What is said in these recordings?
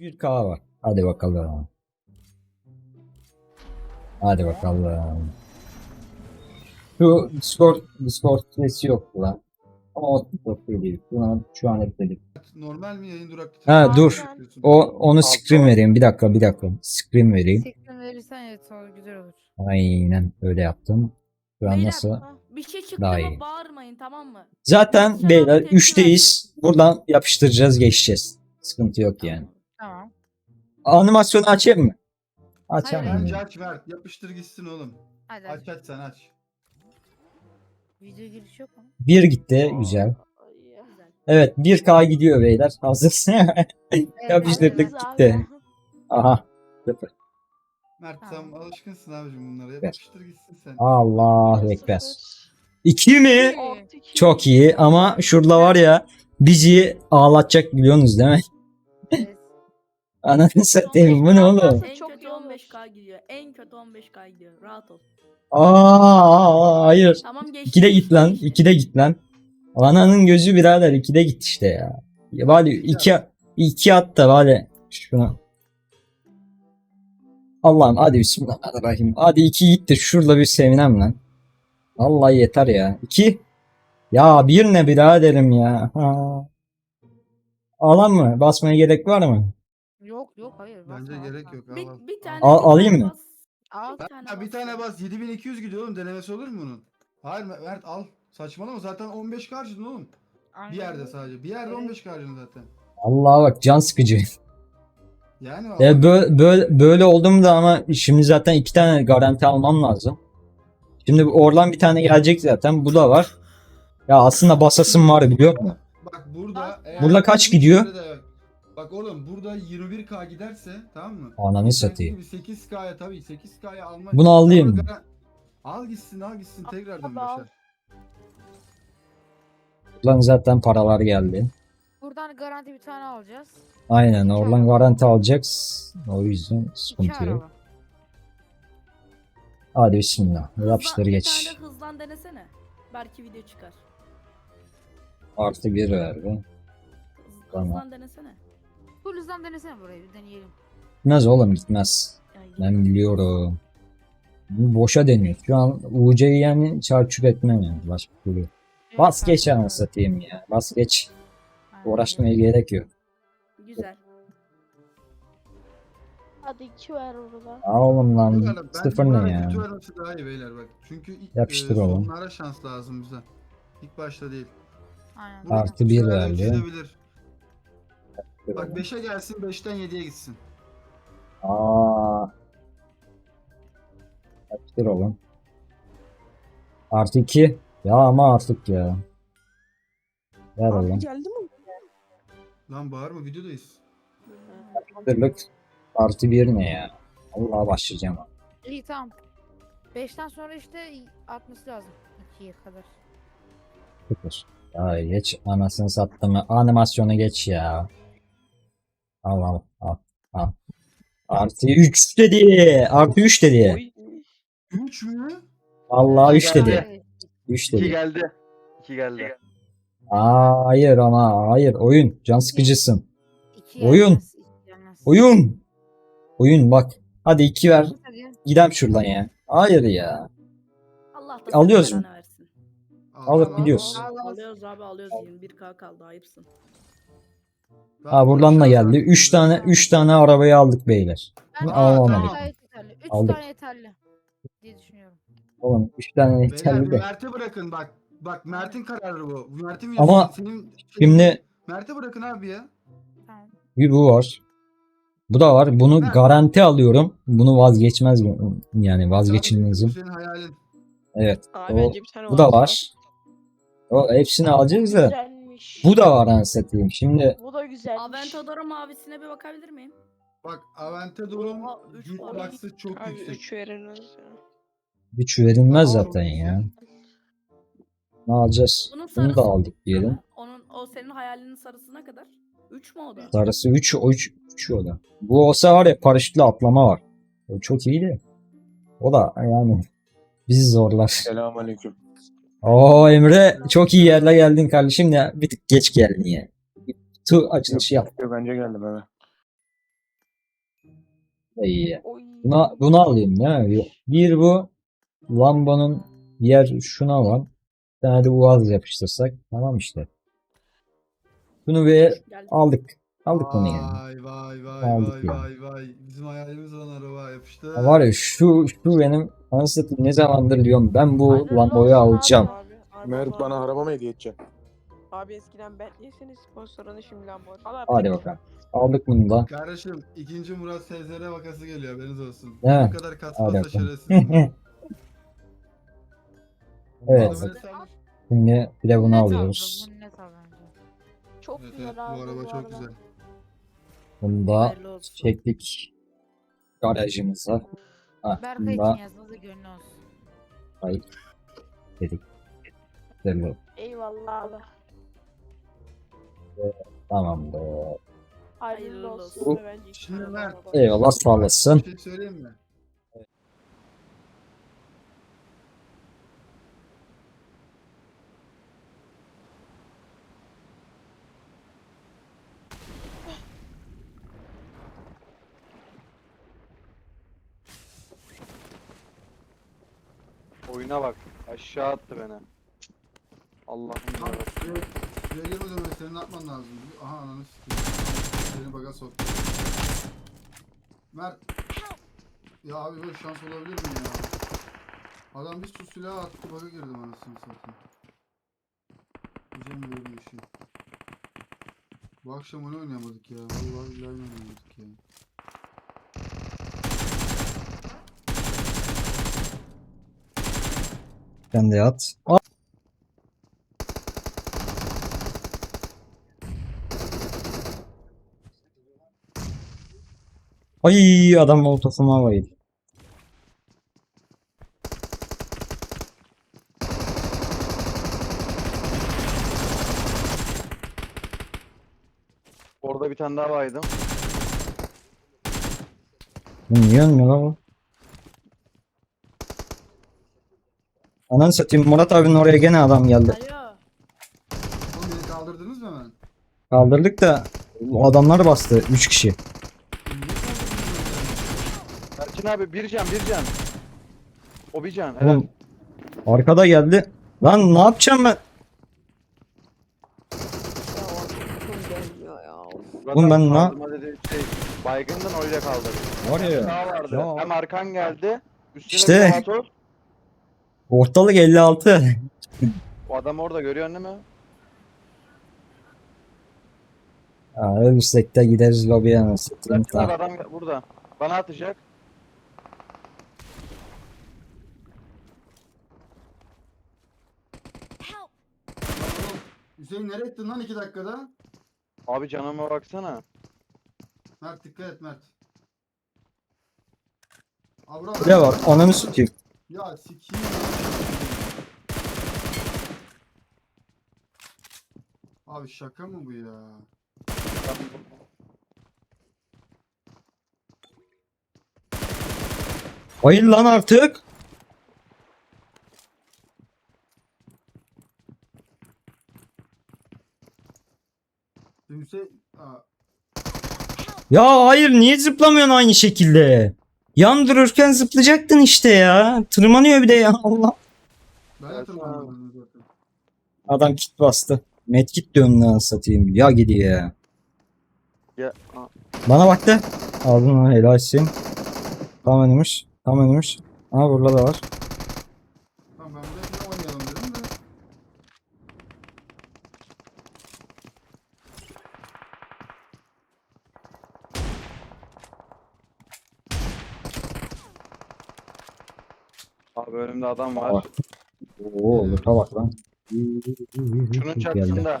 Bir K var. Hadi bakalım. Hadi bakalım. Şu Discord, Discord sesi yok lan. Ama o çok değil. Buna şu an ekledik. Normal mi yayın durak? Ha, dur. O onu screen vereyim. Bir dakika bir dakika. Screen vereyim. Tekrar verirsen evet o güzel olur. Aynen öyle yaptım. Şu an Beyler, nasıl? Bir şey çıktı Daha mı iyi. bağırmayın tamam mı? Zaten beyler tepki 3'teyiz. Buradan yapıştıracağız geçeceğiz. Sıkıntı yok yani. Tamam. Animasyonu açayım mı? Mı? Bence aç ver. Yapıştır gitsin oğlum. Hadi aç. Aç aç sen aç. Video giriş yok mu? Bir gitti. Güzel. Güzel. Evet 1K gidiyor beyler. Hazırsın. Yapıştırdık gitti. Aha. Sıfır. Mert Tamam. sen alışkınsın abicim bunlara. Yapıştır gitsin sen. Allah ekber. 2 mi? İyi. Çok iyi ama şurada var ya bizi ağlatacak biliyorsunuz değil mi? Ananı satayım bu ne oğlum? En Çok kötü iyi olur. 15k gidiyor. En kötü 15k gidiyor. Rahat ol. Aa hayır. Tamam geçti. 2'de git lan. 2'de git lan. Ananın gözü birader 2'de git işte ya. ya bari 2 2 at da bari şuna. Allah'ım hadi bismillahirrahmanirrahim. Hadi 2 git de şurada bir sevinem lan. Vallahi yeter ya. 2 Ya bir ne biraderim ya. Ha. Alan mı? Basmaya gerek var mı? Yok yok hayır. Bence basma, gerek basma. yok. Al, Bir, al. bir tane Al- bir alayım mı? Al. Bir tane bir bas. tane bas 7200 gidiyor oğlum denemesi olur mu bunun? Hayır Mert al. Saçmalama zaten 15 harcadın oğlum. Aynen. Bir yerde sadece. Bir yerde Evet. 15 harcadın zaten. Allah'a bak can sıkıcı. Yani Ya böyle, böyle, böyle oldum da ama şimdi zaten iki tane garanti almam lazım. Şimdi oradan bir tane gelecek zaten. Bu da var. Ya aslında basasım var biliyor musun? Bak burada eğer Burada kaç gidiyor? Bak oğlum burada 21k giderse tamam mı? Ananı satayım. 8k'ya tabii 8k'ya almak. Bunu alayım mı? Al gitsin al gitsin tekrardan başar. Buradan zaten paralar geldi. Buradan garanti bir tane alacağız. Aynen İki oradan araba. garanti alacaksın. O yüzden sıkıntı yok. Hadi bismillah. Hızlan- Yapıştır bir geç. tane hızlan denesene. Belki video çıkar. Artı bir. Hız- Tamam. Hızlan denesene. Bu hızdan denesene burayı bir deneyelim. Gitmez oğlum gitmez. Yani Ben biliyorum. Bu boşa deniyor. Şu an UC'yi yani çarçur etmem yani. Başka türlü. Evet, Bas geç tamam. anasını satayım ya. Bas geç. Aynen. Uğraşmaya gerek yok. Güzel. Hadi iki ver orada. Aa oğlum lan Beyler, bence sıfır ne ya? Kötü vermesi daha iyi beyler bak. Çünkü ilk, Yapıştır e, oğlum. sonlara şans lazım bize. İlk başta değil. Aynen. Artı bir verdi. çizebilir. Bak 5'e gelsin 5'ten 7'ye gitsin. Aa. Yapıştır oğlum. Artı 2. Ya ama artık ya. Ver oğlum. geldi mi? Lan bağırma videodayız. Yapıştırlık. Artı 1 ne ya? Allah'a başlayacağım. İyi tamam. 5'ten sonra işte atması lazım. 2'ye kadar. Sıfır. Ya geç anasını sattım. Animasyona geç ya. Al al al. al. Artı 3 dedi. Artı 3 dedi. 3 mü? Allah 3 dedi. Evet. 3 İki dedi. geldi. İki geldi. Aa hayır ama hayır oyun can sıkıcısın. İki Oyun. iki. Oyun. Oyun bak. Hadi 2 ver. Gidem şuradan ya. Hayır ya. Allah da Alıyoruz mu? belanı versin. Alıp Al, gidiyoruz. al, al. Al, al. Alıyoruz abi alıyoruz 21k kaldı ayıpsın. Ha buradan da geldi. 3 tane 3 tane arabayı aldık beyler. Üç alamadık. yeterli. 3 Aldık. tane yeterli diye düşünüyorum. Oğlum 3 tane Beyler yeterli de. Mert'e bırakın bak. Bak Mert'in kararı bu. Mert'in Ama. Senin Şimdi Mert'e bırakın abi ya. Tamam. bir bu var. Bu da var. Bunu Ha. garanti alıyorum. Bunu vazgeçmez mi? Yani vazgeçilmezim. Senin hayalin. Evet. Abi O, bence bir tane bu da var. O hepsini alacağız da. Güzelmiş. Bu da var anasını. Şimdi Bu da güzelmiş. Aventador mavisine bir bakabilir miyim? Bak Aventador'un Oha, üç hitbox'ı çok Abi yüksek. 3 verilmez ya. güç verilmez zaten ya. Ne alacağız? Bunun Bunu da aldık diyelim. Onun o senin hayalinin sarısına kadar. 3 mü o da? Sarısı 3 o 3 3 o da. Bu olsa var ya paraşütle atlama var. O çok iyi de. O da yani bizi zorlar. Selamünaleyküm. Oo Emre çok iyi yerle geldin kardeşim ya. Bir tık geç geldin ya. Tu açılışı yap. Yok önce geldim eve. iyi. Buna, bunu alayım mi? Bir bu. Lambanın diğer şuna var. Bir tane de uaz yapıştırsak. Tamam işte. Bunu bir Geldi. Aldık. Aldık bunu yani. Vay vay vay Aldık vay ya. vay vay. Bizim hayalimiz olan araba yapıştı. Ya Var ya şu, şu benim anasını ne zamandır diyorum ben bu Lambo'yu alacağım. Mert bana araba mı hediye edeceksin? Abi eskiden Bentley'seniz sponsorunu şimdi abi. Hadi bakalım. Aldık bunu da. Kardeşim ikinci Murat SZR vakası geliyor haberiniz olsun. Bu kadar kasmasa şerefsiz. Evet. Şimdi bir de bunu alıyoruz. Çok Evet, güzel evet, bu araba çok güzel. Bunu da Hayırlı olsun. çektik garajımıza. Ah, Berkay bunu için da gönlü olsun. ay dedik. Güzel oldu. Eyvallah abi. Tamamdır. Hayırlı Hayırlı olsun. bence Şimdi araba. Eyvallah sağ olasın. Bir şey söyleyeyim mi? Oyuna bak. Aşağı attı beni. Allah'ım Tamam. yarabbim. Şuraya, şuraya girmeden önce senin ne yapman lazım? Aha ananı sikeyim. Seni baga soktu. Mert. Ya abi böyle şans olabilir mi ya? Adam bir su silahı attı baga girdim anasını satayım. Güzel böyle bir şey. Bu akşam onu oynayamadık ya. Vallahi billahi oynayamadık ya. Sen de! Ay adam molotofuma bayıldı. Orada bir tane daha. Bu niye ölmüyor lan bu? Ananı satayım Murat abinin oraya gene adam geldi. Alo. Oğlum beni kaldırdınız mı hemen? Kaldırdık da adamlar bastı 3 kişi. Erçin abi bir can bir can. O bir can. Evet. Oğlum arkada geldi. Lan ne yapacağım ben? Ya o çok gelmiyor ya. Of. Oğlum ben ne- kaldırma dedi, Şey, baygından öyle kaldırdı. Var ya. Sağ vardı. Ya. Hem arkan geldi. Üstüne İşte. bir motor. Ortalık 56. O adam orada görüyorsun değil mi? Ha, ölürsek de gideriz lobiye nasıl abi adam burada. Bana atacak. Hüseyin nereye ettin lan 2 dakikada? Abi canıma baksana. Mert dikkat et Mert. Abra Bir de var ananı satayım. Ya sikiyim. Abi şaka mı bu ya? Hayır lan artık. Hüseyin... Aa, Ya hayır niye zıplamıyorsun aynı şekilde? Yan dururken zıplayacaktın işte ya. Tırmanıyor bir de ya Allah. ben de tırmanmadım zaten. Adam kit bastı. Medkit diyorum lan satayım. Ya gidiyor ya. Ya, a- Bana baktı. Aldın onu helalsin. Tam önümüş. Tam önümüş. Aha burada da var. Tamam ben de bir oynayalım dedim de. Adam Var. Oo loot'a bak lan. Şunun çatısında.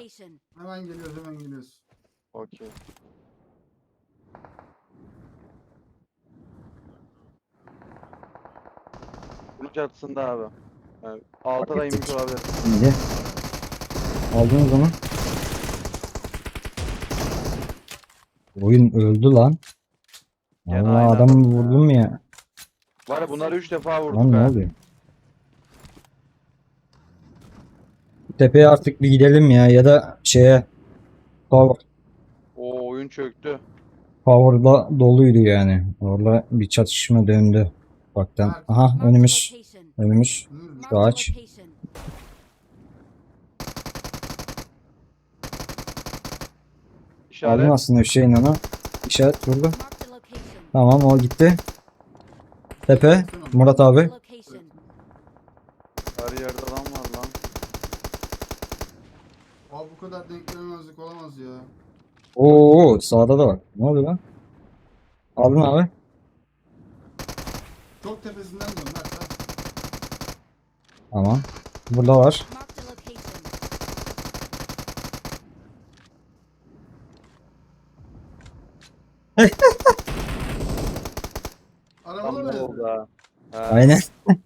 Hemen geliyoruz hemen geliyoruz. Okey. Bunun çatısında abi. Yani alta da inmiş olabilir. Şimdi. Aldığın zaman. Oyun öldü lan. Gene Allah aynı adamı adam ya. vurdum ya. Var ya bunları 3 defa vurduk Lan ne ha. oluyor? Tepeye artık bir gidelim ya ya da şeye Power, Oo oyun çöktü. Power'da doluydu yani. Orada bir çatışma döndü. Baktan. Aha önümüz. Önümüz. Şu ağaç. Aldım İşaret. aslında Hüseyin onu. İşaret vurdu. Tamam o gitti. Tepe. Murat abi. Her yerde adam var lan. Abi bu kadar denklememezlik olamaz ya. Oo sağda da var. Ne oluyor lan? Aldın abi. Çok tepesinden dön ha. Tamam. Burada var. Tam Arabada ne mı? oldu ha? He. Aynen.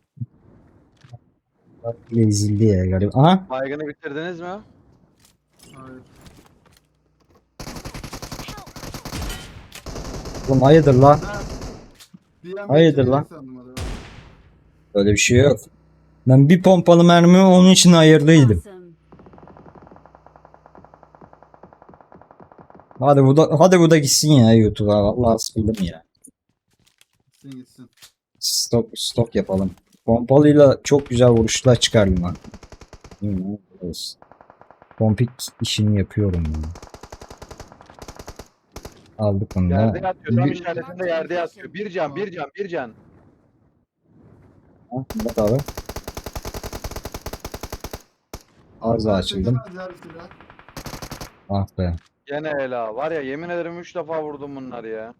Bak ezildi ya galiba. Aha. Baygını bitirdiniz mi? Hayır. Oğlum hayırdır lan? Mert. Bir an Hayırdır lan? sandım adamı. Böyle bir şey yok. Ben bir pompalı mermi onun için ayırdıydım. Hadi bu da hadi bu da gitsin ya YouTube'a. Vallahi sıkıldım ya. Gitsin gitsin. Stok stok yapalım. Pompalıyla çok güzel vuruşlar çıkardım lan. Hı, olsun. Pompik işini yapıyorum ya. Aldık onu da. Yerde yatıyor. Tam Bir- işaretinde yerde yatıyor. Bir can, bir can, bir can. Ha, Bak abi. Mert açıldım. Ah be. Gene ela. Var ya yemin ederim 3 defa vurdum bunları ya.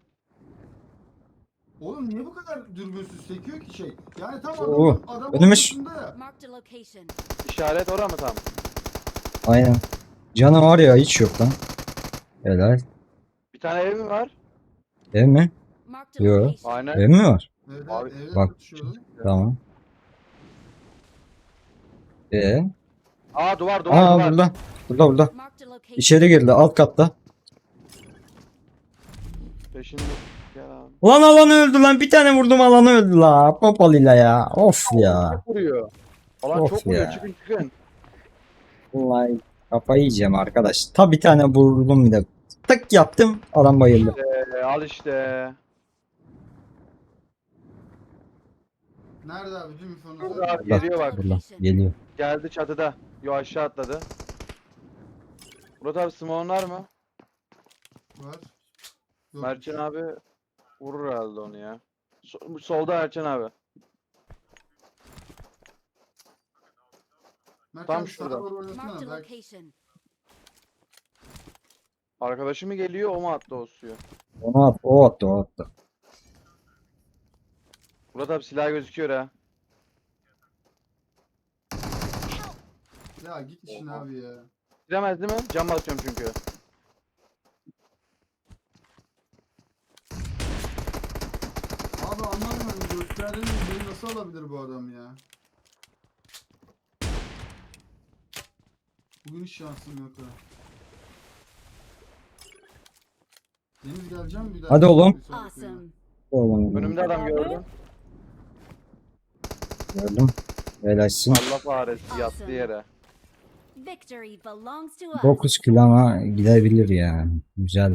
Oğlum niye bu kadar dürbünsüz sekiyor ki şey? Yani tam Oo, adam, adam önümüz. ortasında ya. İşaret ora mı tam? Aynen. Canı var ya hiç yok lan. Helal. Bir tane ev mi var? Ev mi? Yo. Aynen. Ev mi var? Abi, evde bak. Tamam. Ee? Aa duvar duvar Aa duvar. burada. Burada burada. İçeri girdi alt katta. Peşinde. Lan alan öldü lan. Bir tane vurdum alan öldü la. Popalıyla ya. Of ya. Çok vuruyor. Alan Of çok vuruyor. ya. Çıkın çıkın. Vallahi kafayı yiyeceğim arkadaş. Ta bir tane vurdum bir de. Tık yaptım. Adam bayıldı. Ee, al işte. Nerede abi? Tüm var. abi geliyor bak. Burada. Geliyor. Geldi çatıda. Yo aşağı atladı. Murat abi smoke'un mı? Var. Yok. Mertcan abi vurur herhalde onu ya. So- solda Mertcan abi. Mert tam abi şurada. doğru oynasana, belki- Arkadaşı mı geliyor o mu attı o suyu? Onu at. O attı o attı. Murat abi silah gözüküyor ha. Ya git işin Oha. abi ya. Giremez değil mi? Cam basıyorum çünkü. Abi anlamıyorum. Gösterdiğiniz beni nasıl alabilir bu adam ya? Bugün hiç şansım yok ha. Deniz geleceğim bir daha. Hadi oğlum. Bir sonraki oyuna. Oğlum, Önümde adam gördüm. Gördüm. Helalsin. Allah fahresi yattı yere. Victory belongs to us. 9 kilo ama gidebilir yani. Güzel.